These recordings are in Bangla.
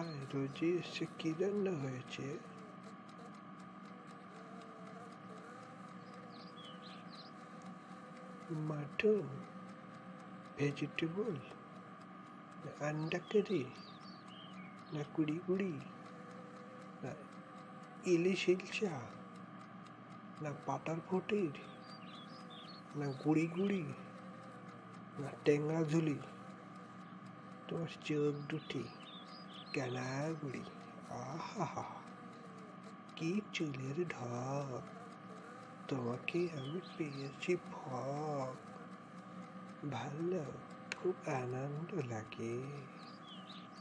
হাই রোজি এসে কি রান্না হয়েছে? মাটন ভেজিটেবল আন্ডা কারি না কুড়ি কুড়ি, না ইলিশ ইলচা, না পাটার ফটির না গুড়ি গুড়ি, না টেংরা ঝুলি, তোমার চোখ দুটি। কানাগুড়ি আহা কি চুলের ঢক তোমাকে আমি পেয়েছি ভক। ভালো, খুব আনন্দ লাগে।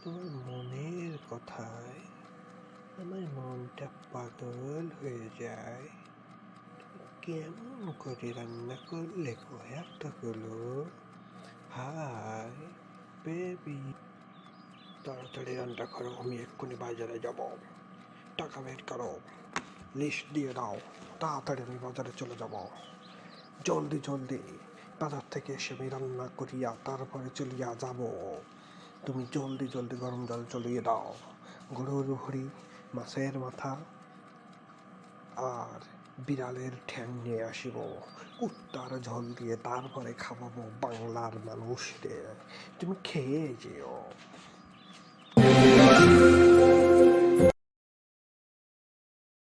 তোমার মনের কথায় আমার মনটা পাগল হয়ে যায়। কেমন করে রান্না করলে গো এতগুলো হাই বেবি। তাড়াতাড়ি রান্না করো, আমি এক্ষুনি বাজারে যাব। টাকা বের করো লিস্ট দিয়ে দাও, তাড়াতাড়ি আমি বাজারে চলে যাব। জলদি জলদি, বাজার থেকে এসে আমি রান্না করিয়া তারপরে চলিয়া যাব। তুমি জলদি জলদি গরম জল চলিয়ে দাও। গরুর ভুড়ি মাছের মাথা আর বিড়ালের ঠ্যাং নিয়ে আসিব। কুত্তার ঝোল দিয়ে তারপরে খাওয়াবো বাংলার মানুষদের। তুমি খেয়ে যেও। Thank you.